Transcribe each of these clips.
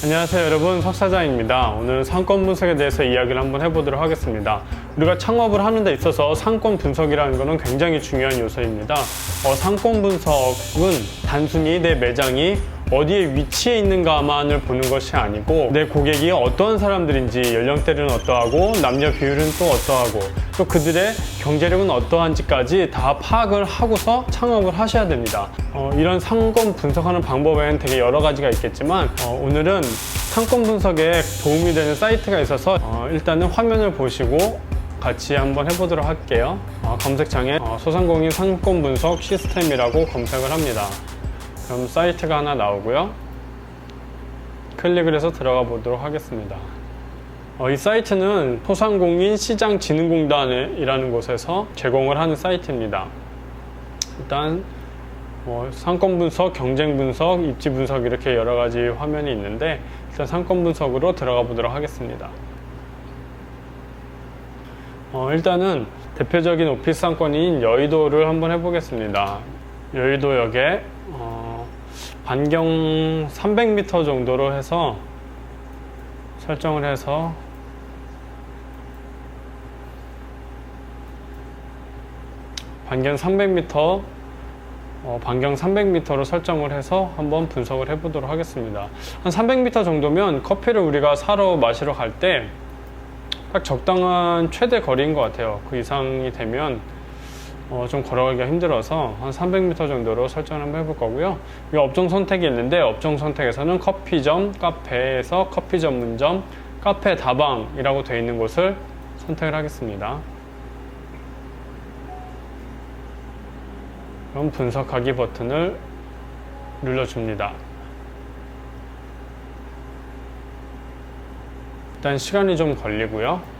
안녕하세요 여러분. 석사장입니다. 오늘 상권 분석에 대해서 이야기를 한번 해보도록 하겠습니다. 우리가 창업을 하는 데 있어서 상권 분석이라는 것은 굉장히 중요한 요소입니다. 어, 상권 분석은 단순히 내 매장이 어디에 위치해 있는가만을 보는 것이 아니고 내 고객이 어떠한 사람들인지 연령대는 어떠하고 남녀 비율은 또 어떠하고 또 그들의 경제력은 어떠한지까지 다 파악을 하고서 창업을 하셔야 됩니다. 어, 이런 상권 분석하는 방법에는 되게 여러 가지가 있겠지만 어, 오늘은 상권 분석에 도움이 되는 사이트가 있어서 어, 일단은 화면을 보시고 같이 한번 해보도록 할게요. 어, 검색창에 어, 소상공인 상권 분석 시스템이라고 검색을 합니다. 그럼 사이트가 하나 나오고요. 클릭을 해서 들어가 보도록 하겠습니다. 어, 이 사이트는 소상공인 시장진흥공단이라는 곳에서 제공을 하는 사이트입니다. 일단 뭐 상권 분석, 경쟁 분석, 입지 분석 이렇게 여러 가지 화면이 있는데 일단 상권 분석으로 들어가 보도록 하겠습니다. 어, 일단은 대표적인 오피스 상권인 여의도를 한번 해보겠습니다. 여의도역에 어, 반경 300m 정도로 해서 설정을 해서 반경 300m 어, 반경 300m로 설정을 해서 한번 분석을 해보도록 하겠습니다. 한 300m 정도면 커피를 우리가 사러 마시러 갈 때 딱 적당한 최대 거리인 것 같아요. 그 이상이 되면 어, 좀 걸어가기가 힘들어서 한 300m 정도로 설정을 한번 해볼 거고요. 이 업종 선택이 있는데 업종 선택에서는 커피점, 카페에서 커피 전문점, 카페 다방이라고 되어 있는 곳을 선택을 하겠습니다. 그럼 분석하기 버튼을 눌러줍니다. 일단 시간이 좀 걸리고요.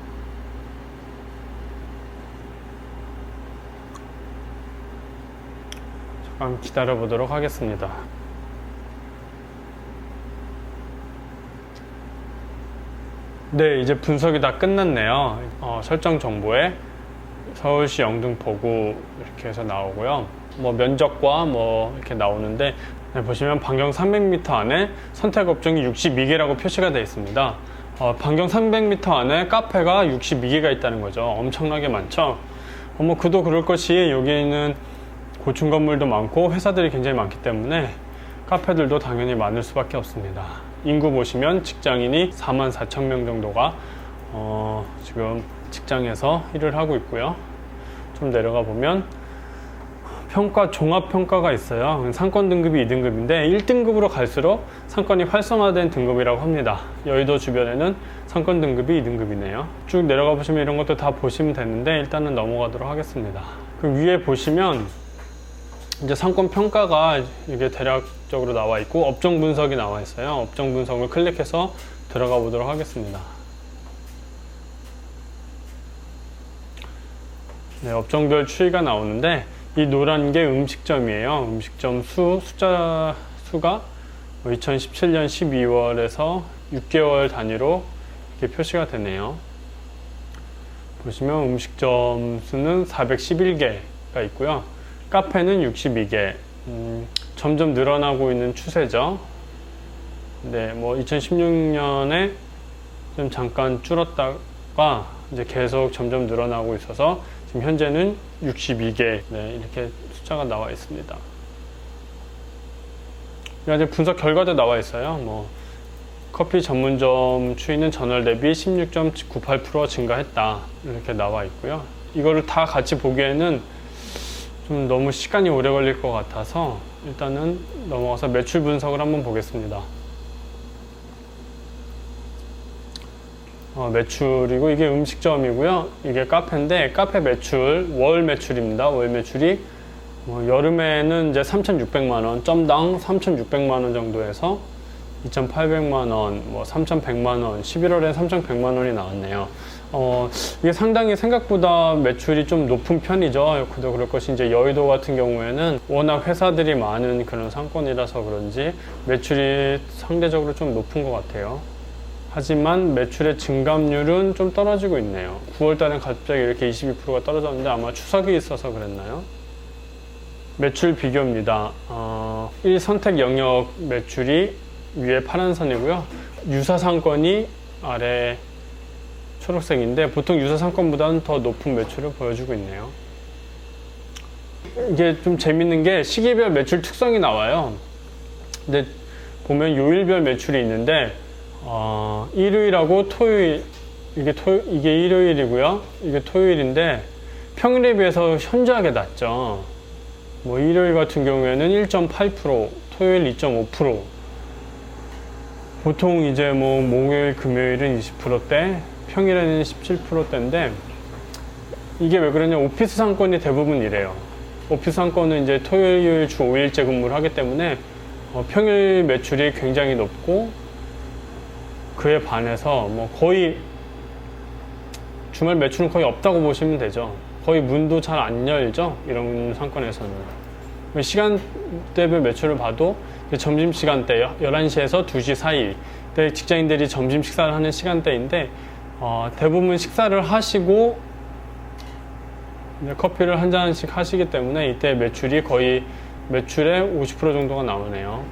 잠깐 기다려 보도록 하겠습니다. 네, 이제 분석이 다 끝났네요. 어, 설정 정보에 서울시 영등포구 이렇게 해서 나오고요. 뭐 면적과 뭐 이렇게 나오는데 네, 보시면 반경 300m 안에 선택 업종이 62개라고 표시가 되어 있습니다. 어, 반경 300m 안에 카페가 62개가 있다는 거죠. 엄청나게 많죠. 어, 뭐 그도 그럴 것이 여기는 고층 건물도 많고 회사들이 굉장히 많기 때문에 카페들도 당연히 많을 수밖에 없습니다. 인구 보시면 직장인이 4만 4천 명 정도가 어, 지금 직장에서 일을 하고 있고요. 좀 내려가 보면 평가 종합 평가가 있어요. 상권 등급이 2등급인데 1등급으로 갈수록 상권이 활성화된 등급이라고 합니다. 여의도 주변에는 상권 등급이 2등급이네요. 쭉 내려가 보시면 이런 것도 다 보시면 되는데 일단은 넘어가도록 하겠습니다. 그 위에 보시면 이제 상권 평가가 이게 대략적으로 나와 있고 업종 분석이 나와 있어요. 업종 분석을 클릭해서 들어가 보도록 하겠습니다. 네, 업종별 추이가 나오는데 이 노란 게 음식점이에요. 음식점 수 숫자 수가 2017년 12월에서 6개월 단위로 이렇게 표시가 되네요. 보시면 음식점 수는 411개가 있고요. 카페는 62개. 음, 점점 늘어나고 있는 추세죠. 네, 뭐 2016년에 좀 잠깐 줄었다가 이제 계속 점점 늘어나고 있어서 지금 현재는 62개 네, 이렇게 숫자가 나와 있습니다. 이제 분석 결과도 나와 있어요. 뭐 커피 전문점 추이는 전월 대비 16.98% 증가했다 이렇게 나와 있고요. 이거를 다 같이 보기에는 좀 너무 시간이 오래 걸릴 것 같아서 일단은 넘어가서 매출 분석을 한번 보겠습니다. 어, 매출이고 이게 음식점이고요. 이게 카페인데 카페 매출 월 매출입니다. 월 매출이 뭐 여름에는 이제 3,600만 원, 점당 3,600만 원 정도에서 2,800만 원, 뭐 3,100만 원, 11월에 3,100만 원이 나왔네요. 어, 이게 상당히 생각보다 매출이 좀 높은 편이죠. 그도 그럴 것이 이제 여의도 같은 경우에는 워낙 회사들이 많은 그런 상권이라서 그런지 매출이 상대적으로 좀 높은 것 같아요. 하지만 매출의 증감률은 좀 떨어지고 있네요. 9월 달에 갑자기 이렇게 22%가 떨어졌는데 아마 추석이 있어서 그랬나요? 매출 비교입니다. 어, 1 선택 영역 매출이 위에 파란 선이고요. 유사 상권이 아래 초록색인데 보통 유사 상권보다는 더 높은 매출을 보여주고 있네요. 이게 좀 재밌는 게 시기별 매출 특성이 나와요. 근데 보면 요일별 매출이 있는데 어, 일요일하고 토요일 이게 토 이게 일요일이고요. 이게 토요일인데 평일에 비해서 현저하게 낮죠. 뭐 일요일 같은 경우에는 1.8%, 토요일 2.5%. 보통 이제 뭐 목요일, 금요일은 20%대, 평일에는 17%대인데 이게 왜 그러냐? 오피스 상권이 대부분 이래요. 오피스 상권은 이제 토요일 주 5일째 근무를 하기 때문에 어, 평일 매출이 굉장히 높고 그에 반해서 뭐 거의 주말 매출은 거의 없다고 보시면 되죠. 거의 문도 잘 안 열죠. 이런 상권에서는. 시간대별 매출을 봐도 점심 시간대 11시에서 2시 사이 때 직장인들이 점심 식사를 하는 시간대인데 어, 대부분 식사를 하시고 커피를 한 잔씩 하시기 때문에 이때 매출이 거의 매출의 50% 정도가 나오네요.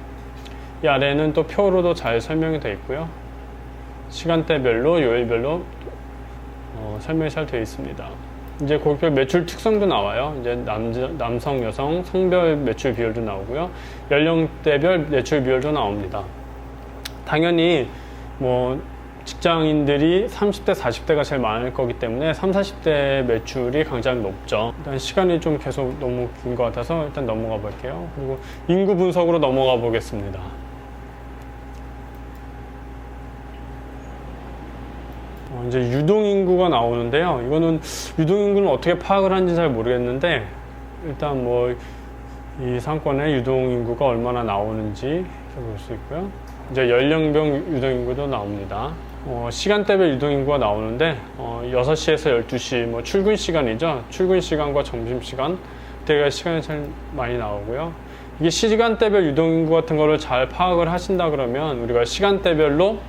이 아래는 또 표로도 잘 설명이 되어 있고요. 시간대별로 요일별로 어, 설명이 잘 되어 있습니다. 이제 고객별 매출 특성도 나와요. 이제 남자, 남성, 여성, 성별 매출 비율도 나오고요. 연령대별 매출 비율도 나옵니다. 당연히 뭐 직장인들이 30대, 40대가 제일 많을 거기 때문에 3, 40대 매출이 굉장히 높죠. 일단 시간이 좀 계속 너무 긴 것 같아서 일단 넘어가 볼게요. 그리고 인구 분석으로 넘어가 보겠습니다. 어, 이제 유동 인구가 나오는데요. 이거는 유동 인구는 어떻게 파악을 하는지 잘 모르겠는데 일단 뭐 이 상권의 유동 인구가 얼마나 나오는지 볼 수 있고요. 이제 연령별 유동 인구도 나옵니다. 어, 시간대별 유동 인구가 나오는데 어, 6시에서 12시 뭐 출근 시간이죠. 출근 시간과 점심 시간 때가 시간이 제일 많이 나오고요. 이게 시간대별 유동 인구 같은 거를 잘 파악을 하신다 그러면 우리가 시간대별로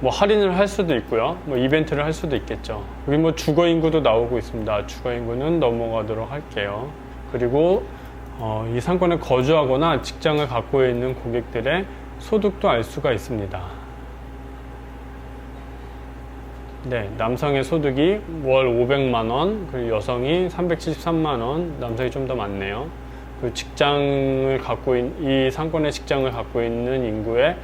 뭐 할인을 할 수도 있고요. 뭐 이벤트를 할 수도 있겠죠. 여기 뭐 주거 인구도 나오고 있습니다. 주거 인구는 넘어가도록 할게요. 그리고 어, 이 상권에 거주하거나 직장을 갖고 있는 고객들의 소득도 알 수가 있습니다. 네, 남성의 소득이 월 500만 원, 그리고 여성이 373만 원, 남성이 좀 더 많네요. 그 직장을 갖고 있, 이 상권의 직장을 갖고 있는 인구의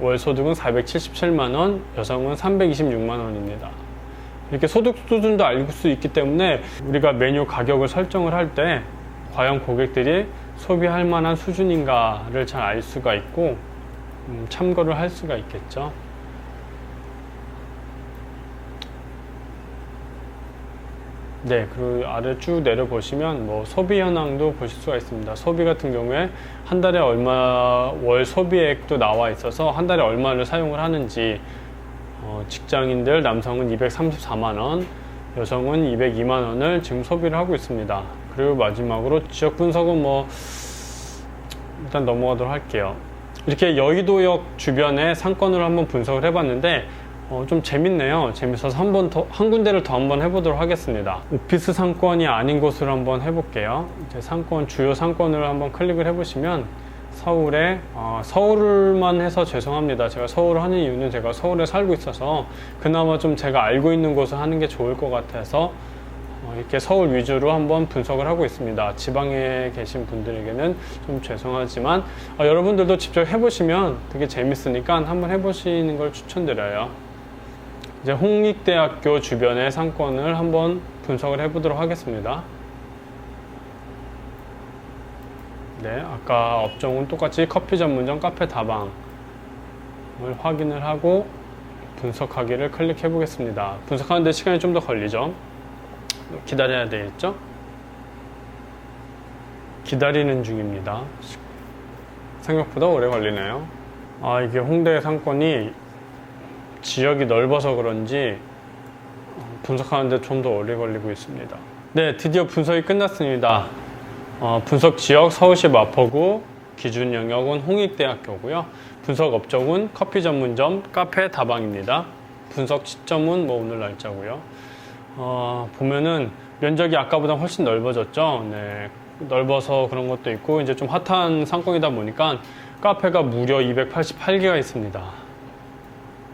월 소득은 477만 원, 여성은 326만 원입니다. 이렇게 소득 수준도 알 수 있기 때문에 우리가 메뉴 가격을 설정을 할 때 과연 고객들이 소비할 만한 수준인가를 잘 알 수가 있고 음, 참고를 할 수가 있겠죠. 네, 그리고 아래 쭉 내려 보시면 뭐 소비 현황도 보실 수가 있습니다. 소비 같은 경우에 한 달에 얼마 월 소비액도 나와 있어서 한 달에 얼마를 사용을 하는지 어, 직장인들 남성은 234만 원, 여성은 202만 원을 지금 소비를 하고 있습니다. 그리고 마지막으로 지역 분석은 뭐 일단 넘어가도록 할게요. 이렇게 여의도역 주변의 상권을 한번 분석을 해봤는데 어, 좀 재밌네요. 재밌어서 한 번 더, 한 군데를 더 한번 해보도록 하겠습니다. 오피스 상권이 아닌 곳으로 한번 해볼게요. 이제 상권, 주요 상권을 한번 클릭을 해보시면 서울에, 어, 서울만 해서 죄송합니다. 제가 서울을 하는 이유는 제가 서울에 살고 있어서 그나마 좀 제가 알고 있는 곳을 하는 게 좋을 것 같아서 어, 이렇게 서울 위주로 한번 분석을 하고 있습니다. 지방에 계신 분들에게는 좀 죄송하지만 어, 여러분들도 직접 해보시면 되게 재밌으니까 한번 해보시는 걸 추천드려요. 이제 홍익대학교 주변의 상권을 한번 분석을 해보도록 하겠습니다. 네, 아까 업종은 똑같이 커피 전문점 카페 다방을 확인을 하고 분석하기를 클릭해 보겠습니다. 분석하는데 시간이 좀 더 걸리죠. 기다려야 되겠죠? 기다리는 중입니다. 생각보다 오래 걸리네요. 아, 이게 홍대 상권이 지역이 넓어서 그런지 분석하는데 좀 더 오래 걸리고 있습니다. 네, 드디어 분석이 끝났습니다. 어, 분석 지역 서울시 마포구, 기준 영역은 홍익대학교고요. 분석 업종은 커피 전문점, 카페, 다방입니다. 분석 시점은 뭐 오늘 날짜고요. 어, 보면은 면적이 아까보다 훨씬 넓어졌죠. 네, 넓어서 그런 것도 있고 이제 좀 핫한 상권이다 보니까 카페가 무려 288개가 있습니다.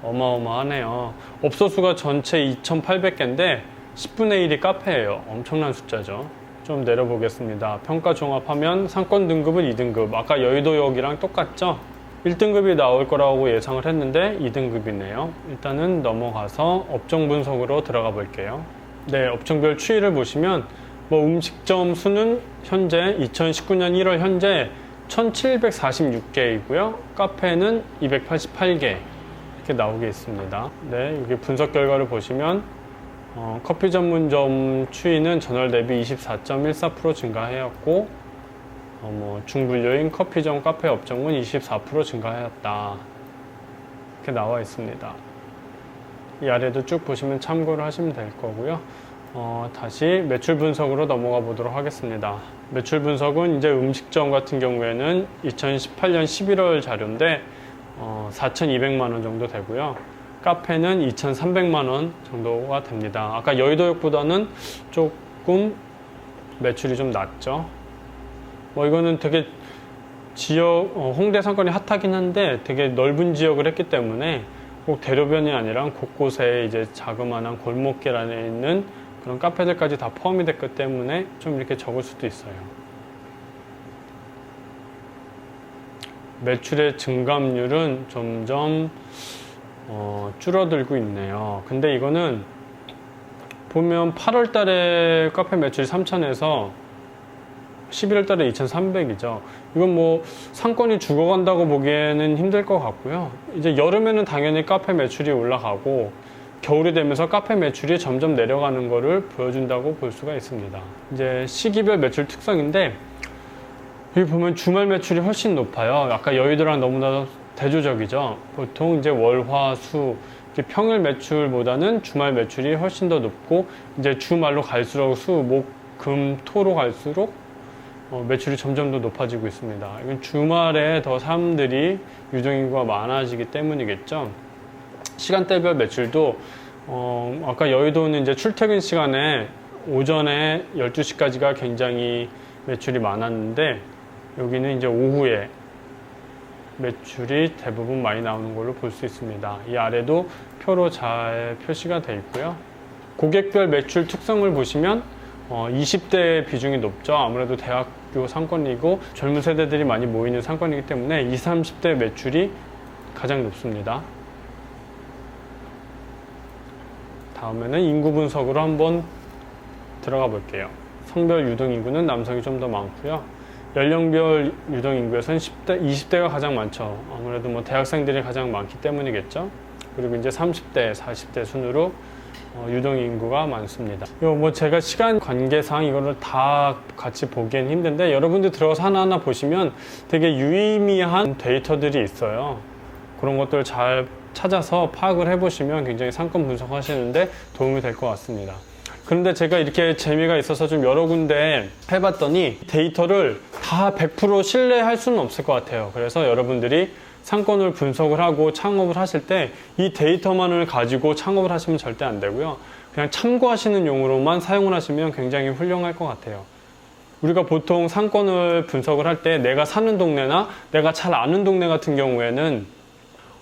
어마어마하네요. 업소 수가 전체 2,800개인데 10분의 1이 카페예요. 엄청난 숫자죠. 좀 내려보겠습니다. 평가 종합하면 상권 등급은 2등급. 아까 여의도역이랑 똑같죠? 1등급이 나올 거라고 예상을 했는데 2등급이네요. 일단은 넘어가서 업종 분석으로 들어가 볼게요. 네, 업종별 추이를 보시면 뭐 음식점 수는 현재 2019년 1월 현재 1746개이고요. 카페는 288개 이렇게 나오게 있습니다. 네, 여기 분석 결과를 보시면 어, 커피 전문점 추이는 전월 대비 24.14% 증가하였고 어, 뭐 중분류인 커피점 카페 업종은 24% 증가하였다. 이렇게 나와 있습니다. 이 아래도 쭉 보시면 참고를 하시면 될 거고요. 어, 다시 매출 분석으로 넘어가 보도록 하겠습니다. 매출 분석은 이제 음식점 같은 경우에는 2018년 11월 자료인데 어, 4,200만 원 정도 되고요. 카페는 2,300만 원 정도가 됩니다. 아까 여의도역보다는 조금 매출이 좀 낮죠. 뭐 이거는 되게 지역 어, 홍대 상권이 핫하긴 한데 되게 넓은 지역을 했기 때문에 꼭 대로변이 아니라 곳곳에 이제 자그마한 골목길 안에 있는 그런 카페들까지 다 포함이 됐기 때문에 좀 이렇게 적을 수도 있어요. 매출의 증감률은 점점 어, 줄어들고 있네요. 근데 이거는 보면 8월 달에 카페 매출이 3,000에서 11월 달에 2,300이죠. 이건 뭐 상권이 죽어간다고 보기에는 힘들 것 같고요. 이제 여름에는 당연히 카페 매출이 올라가고 겨울이 되면서 카페 매출이 점점 내려가는 거를 보여준다고 볼 수가 있습니다. 이제 시기별 매출 특성인데 여기 보면 주말 매출이 훨씬 높아요. 아까 여의도랑 너무나 대조적이죠. 보통 이제 월, 화, 수 평일 매출보다는 주말 매출이 훨씬 더 높고 이제 주말로 갈수록 수, 목, 금, 토로 갈수록 어, 매출이 점점 더 높아지고 있습니다. 이건 주말에 더 사람들이 유동인구가 많아지기 때문이겠죠. 시간대별 매출도 어, 아까 여의도는 이제 출퇴근 시간에 오전에 12시까지가 굉장히 매출이 많았는데 여기는 이제 오후에 매출이 대부분 많이 나오는 걸로 볼 수 있습니다. 이 아래도 표로 잘 표시가 되어 있고요. 고객별 매출 특성을 보시면 어, 20대 비중이 높죠. 아무래도 대학교 상권이고 젊은 세대들이 많이 모이는 상권이기 때문에 20, 30대 매출이 가장 높습니다. 다음에는 인구 분석으로 한번 들어가 볼게요. 성별 유동 인구는 남성이 좀 더 많고요. 연령별 유동 인구에서는 10대, 20대가 가장 많죠. 아무래도 뭐 대학생들이 가장 많기 때문이겠죠. 그리고 이제 30대, 40대 순으로 어, 유동 인구가 많습니다. 이거 뭐 제가 시간 관계상 이거를 다 같이 보기엔 힘든데 여러분들 들어가서 하나하나 보시면 되게 유의미한 데이터들이 있어요. 그런 것들 잘 찾아서 파악을 해보시면 굉장히 상권 분석하시는데 도움이 될 것 같습니다. 그런데 제가 이렇게 재미가 있어서 좀 여러 군데 해봤더니 데이터를 다 100% 신뢰할 수는 없을 것 같아요. 그래서 여러분들이 상권을 분석을 하고 창업을 하실 때 이 데이터만을 가지고 창업을 하시면 절대 안 되고요. 그냥 참고하시는 용으로만 사용을 하시면 굉장히 훌륭할 것 같아요. 우리가 보통 상권을 분석을 할 때 내가 사는 동네나 내가 잘 아는 동네 같은 경우에는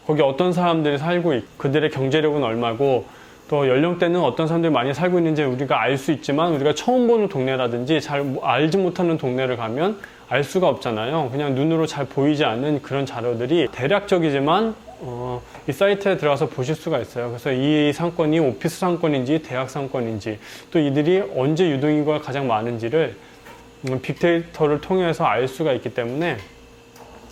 거기 어떤 사람들이 살고 있고 그들의 경제력은 얼마고 또 연령대는 어떤 사람들이 많이 살고 있는지 우리가 알 수 있지만 우리가 처음 보는 동네라든지 잘 알지 못하는 동네를 가면 알 수가 없잖아요. 그냥 눈으로 잘 보이지 않는 그런 자료들이 대략적이지만 어, 이 사이트에 들어가서 보실 수가 있어요. 그래서 이 상권이 오피스 상권인지 대학 상권인지 또 이들이 언제 유동인구가 가장 많은지를 음, 빅데이터를 통해서 알 수가 있기 때문에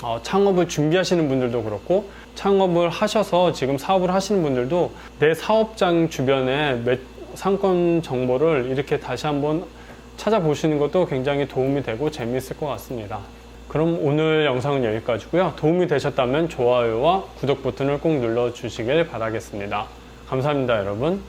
어, 창업을 준비하시는 분들도 그렇고 창업을 하셔서 지금 사업을 하시는 분들도 내 사업장 주변에 매- 상권 정보를 이렇게 다시 한번 찾아보시는 것도 굉장히 도움이 되고 재미있을 것 같습니다. 그럼 오늘 영상은 여기까지고요. 도움이 되셨다면 좋아요와 구독 버튼을 꼭 눌러주시길 바라겠습니다. 감사합니다, 여러분.